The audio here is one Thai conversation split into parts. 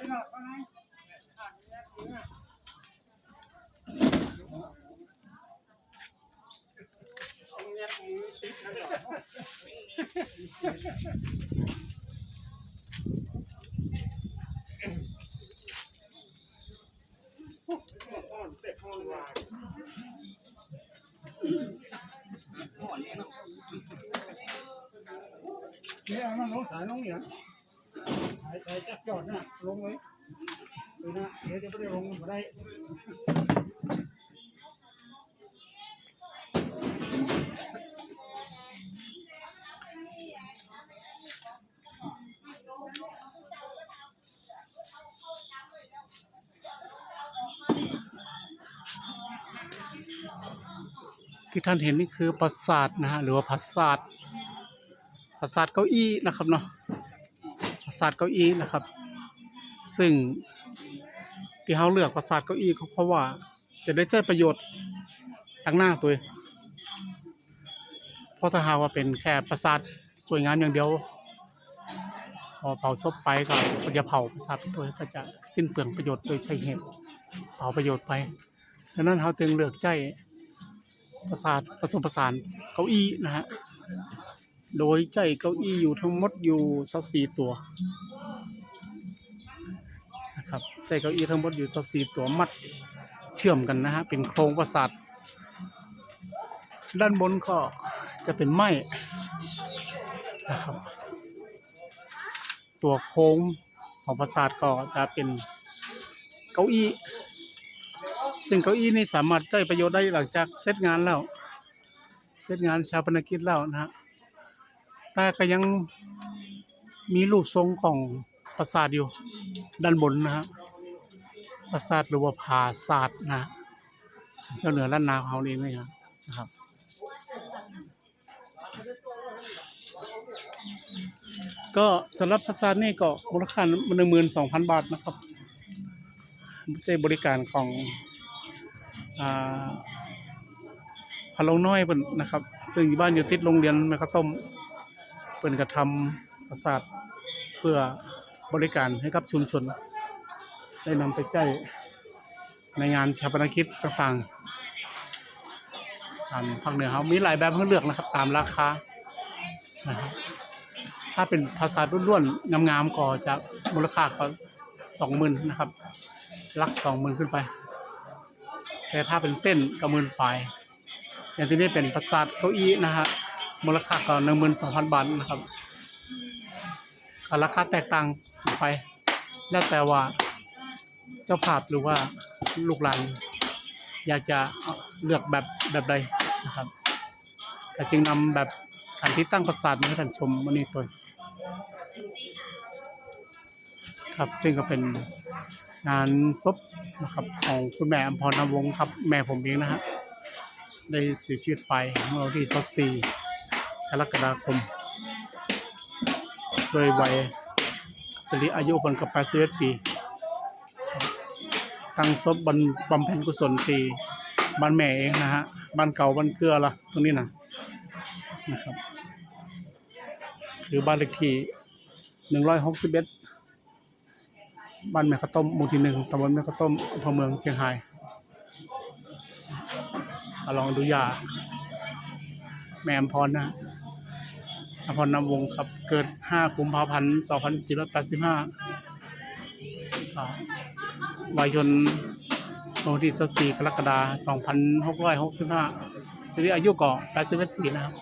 เนี่ยมันลงสายลงเนี่ยายสายจักจอดนะลงเลยเดี๋ยนะเดี๋ยวจะไม่ได้ลงมาได้ที่ท่านเห็นนี่คือปราสาทนะฮะหรือว่าปราสาทปราสาทเก้าอี้นะครับเนาะ สาทเก้าอี้นะครับ ซึ่งที่เขาเลือกปราสาทเก้าอี้ก็เพราะว่าจะได้ใช้ประโยชน์ตั้งหน้าตัวเพราะถ้าหากว่าเป็นแค่ปราสาทสวยงามอย่างเดียว พอเผาศพไปก็จะเผาปราสาทตัวก็จะสิ้นเปลืองประโยชน์โดยใช้เหตุเผาประโยชน์ไปดังนั้นเขาจึงเลือกใจประสาทผสมผสานเก้าอี้นะฮะ โดยใจเก้าอี้อยู่ทั้งหมดอยู่สักสี่ตัวนะครับใจเก้าอี้ทั้งหมดอยู่สักสี่ตัวมัดเชื่อมกันนะฮะเป็นโครงประสาทด้านบนก็จะเป็นไม้นะครับตัวโค้งของประสาทก็จะเป็นเก้าอี้ ซึ่งเก้าอี้นี่สามารถใช้ประโยชน์ได้หลังจากเสร็จงานแล้ว เสร็จงานชาปนกิจแล้วนะฮะ แต่ก็ยังมีรูปทรงของปราสาทอยู่ ด้านบนนะฮะปราสาทหรือว่าผาศาสตร์นะเจ้าเหนือล้านนาของเขาเองเลยนะครับก็สำหรับปราสาทนี่ก็มูลค่าหนึ่งหมื่นสองพันบาทนะครับใช้บริการของอพะโลงน้อยเพิ่นนะครับ ซึ่งอยู่บ้านอยู่ติดโรงเรียนแม่ข้าวต้ม เพิ่นกระทำประสาทเพื่อบริการให้กับชุมชน ได้นำไปใช้ในงานชาปนกิจต่างๆตามภาคเหนือเขามีหลายแบบให้เลือกนะครับ ตามราคานะครับถ้าเป็นภาษาล้วนๆงามๆก็จะมูลค่าก็สองหมื่นนะครับลักสองหมื่นขึ้นไป แต่ถ้าเป็นเต้นก็หมื่นปลายอย่างที่นี่เป็นปราสาทเก้าอี้นะฮะ มูลค่าก็หนึ่งหมื่นสองพันบาทนะครับราคาแตกต่างไป แล้วแต่ว่าเจ้าภาพหรือว่าลูกหลานอยากจะเลือกแบบแบบใดนะครับก็จึงนำแบบการที่ตั้งปราสาทมาให้ท่านชมวันนี้ตัวครับซึ่งก็เป็นงานศพนะครับของคุณแม่อมพรนำวงศ์ครับ แม่ผมเองนะฮะได้เสียชีวิตไปเมื่อวันที่24 กรกฎาคม โดยวัยสิริอายุคนกับ81ปี ตั้งศพบำบำเพ็ญกุศลที่บ้านแม่เองนะฮะ บ้านเก่าบ้านเกลือละตรงนี้นะนะครับ คือบ้านเลขที่161บ้านแม่ข้าวต้มหมู่ที่หนึ่งตำบลแม่ข้าวต้มอำเภอเมืองเชียงรายมาลองดูยา แม่อำพรนะ พรนำวงครับ เกิด 5 กุมภาพันธ์ 2485อ่าวัยชนวันที่24กรกฎาคม2665ทีนี้อายุก็81ปีนะครับ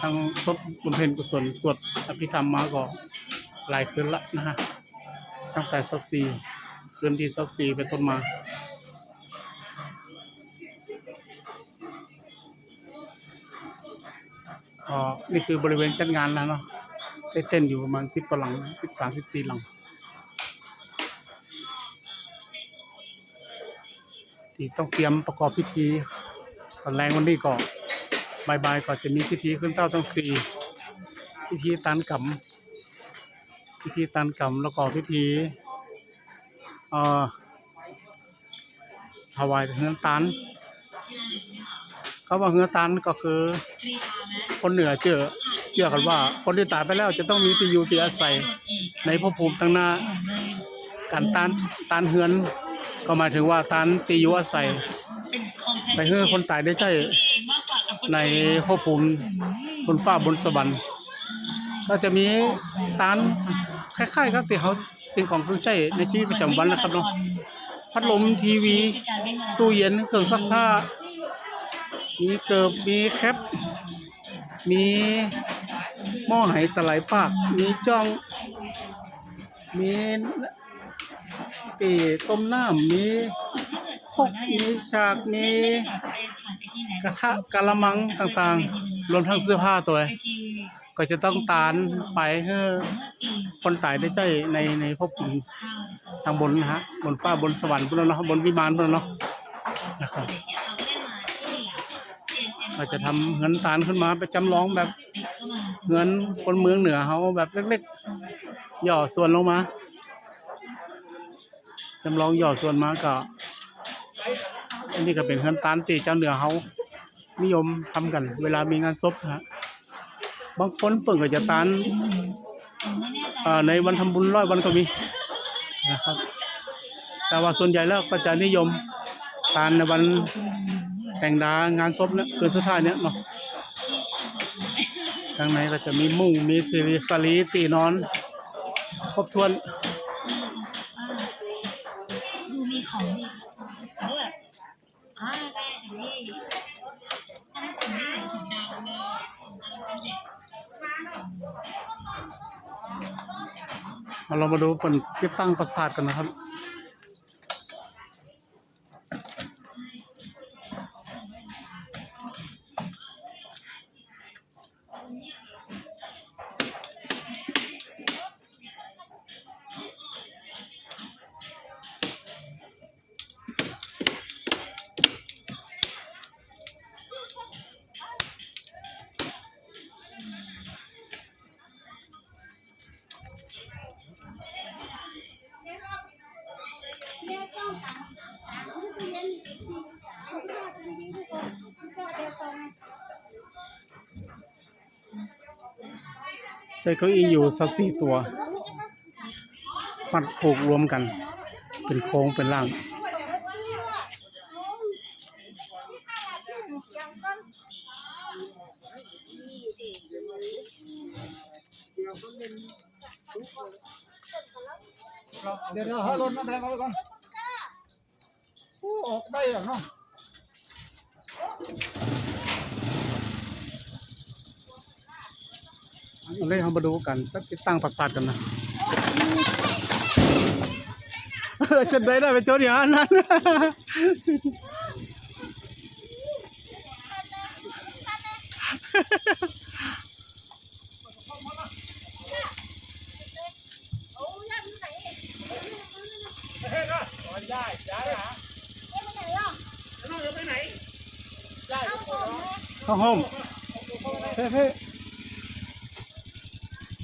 ทางศพบำเพ็ญกุศลสวดอภิธรรมมาก็หลายคืนละนะฮะ ตั้งแต่สักสี่คืนที่สักสี่เป็นต้นมา ก็นี่คือบริเวณจัดงานแล้วเนาะได้เต้นอยู่ประมาณสิบกว่าหลังสิบสามสิบสี่หลัง ที่ต้องเตรียมประกอบพิธีตอนแรงวันนี้ก็บายบายๆก็จะมีพิธีขึ้นเต้าทั้งสี่พิธีตานกำพิธีตานกำแล้วก็พิธีเอ่อถวายเฮือนตาน เขาว่าเฮือตานก็คือ คนเหนือเจอเชื่อกันว่า คนที่ตายไปแล้วจะต้องมีที่อยู่ที่อาศัยในภพภูมิตั้งหน้าการตานตานเฮือนก็หมายถึงว่าตานตีอยู่อาศัยไปเฮือคนตายได้ใจในภพภูมิบนฟ้าบนสวรรค์ก็จะมีตานคล้ายๆกับที่เขาสิ่งของเครื่องใช้ในชีวิตประจำวันนะครับเนาะพัดลมทีวี ตู้เย็นเครื่องซักผ้า มีเกิบมีแคปมีหม้อไหตะไหลปาก มีจ้อง มีตีต้มน้ำมีคกมีฉาก มีกระทะกะละมังต่างๆ รวมทั้งเสื้อผ้าตัว ก็จะต้องตานไปเพื่อคนตายได้ใจในในภพภูมิทางบนนะฮะ บนฟ้าบนสวรรค์บนเนาะบนวิมานบนเนาะนะครับ เราจะทำเงินตานขึ้นมาไปจำลองแบบเงินคนเมืองเหนือเขาแบบเล็กๆ หย่อส่วนลงมาจำลองหย่อส่วนมาก็อันนี้ก็เป็นเงินตานตีเจ้าเหนือเขานิยมทำกัน เวลามีงานศพนะฮะบางคนเปิ่งก็จะตานในวันทำบุญร้อยวันก็มีนะครับแต่ว่าส่วนใหญ่แล้วก็จะนิยมตานในวัน แต่งดางานศพเนี่ยคืนสุดท้ายเนี่ยเนาะข้างในก็จะมีมุ้งมีสิริสลีตีนอน ครบถ้วนดูมีของดีแล้วแบบอ่าได้สิพี่ตอนนั้นผมไม่เห็นผมดาวเลยผมดาวเป็นเด็กเอาเรามาดูเป็นติดตั้งประสาทกันนะครับ ใช้เก้าอี้อยู่สักสี่ตัวมัดผูกรวมกัน เป็นโค้งเป็นร่างเดี๋ยวเราให้รถน้ำแดงเอาไว้ก่อนโอ้ออกได้เหรอเนาะ เอาเลยเรามาดูกันติดตั้งประสาทกันนะเออจะได้ได้ไปโจทย์อย่างนั้นเข้าห้องเพ่เพ่ยกมาก่อนต้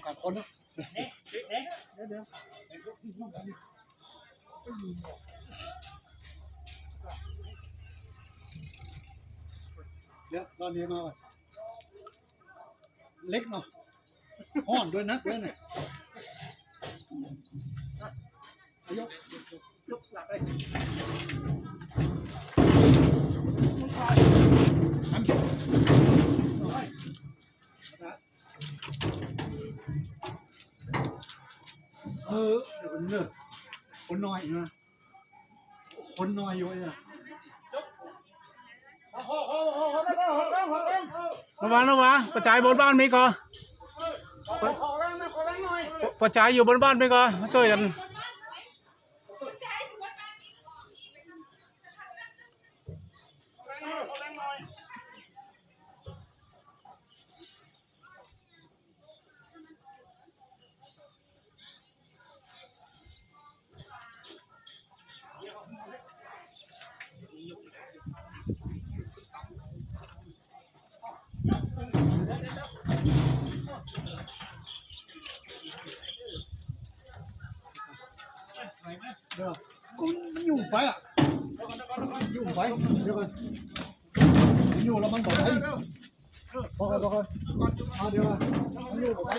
องการคนนะเดี๋ยวเดี๋ยว เดี๋ยวตอนนี้มาก่อนเล็กเนาะห้อนด้วยนักด้วยเนี่ยยกยกหลักเลยทำน้อยนะเออ เดี๋ยวมันเนอะคนน้อยนะคนน้อยอยู่เนี่ยระวังระวังกระจายบนบ้านมีก่อนขอแรงนะขอแรงหน่อยกระจายอยู่บนบ้านมีก่อนมาช่วยกัน เดี๋ยวกูมันอยู่ไปอะอยู่ไปเดี๋ยวก่อนอยู่แล้วมันบอกไปบอกกันบอกกันเอาเดี๋ยวก่อนมันอยู่ไป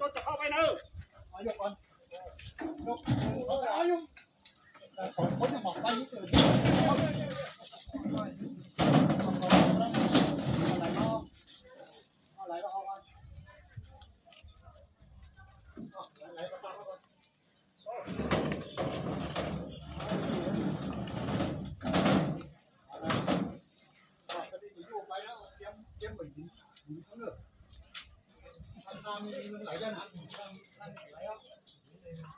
รถจะเข้าไปเนอะเอายกก่อนยกเอาอยกแต่สองคนเนี่ยบอกไปนี่เกิดอะไรเนาะอะไรก็เอามาอะไรก็ตามมาก่อน ก็ได้อยู่ไปแล้วเตรียมเตรียมเหมือนหินหินเขาเนอะทางทาง มีมันไหลแล้วนะทางทางไหลแล้ว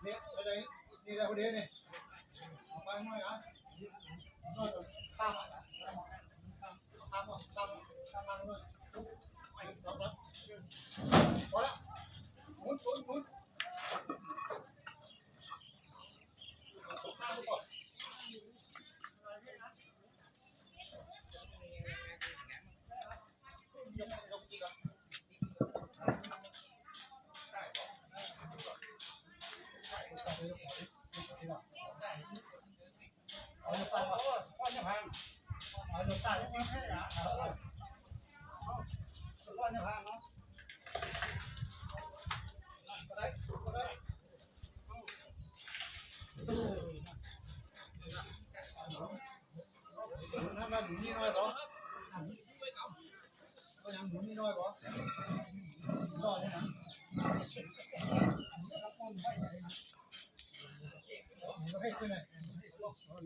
เนี่ยอะไรนี่อะไรคนเดียวเนี่ยเอาไปหน่อยอะหน่อยตามตามตามตามตามมาหน่อยสองสามพอละหมุนหมุนหมุนข้ามไปก่อน เอาลูกตาก่อนก้อนจะพังเอาลูกตาจะพังให้หรอเอาเอาก้อนจะพังเนาะก็ได้ก็ได้ทำง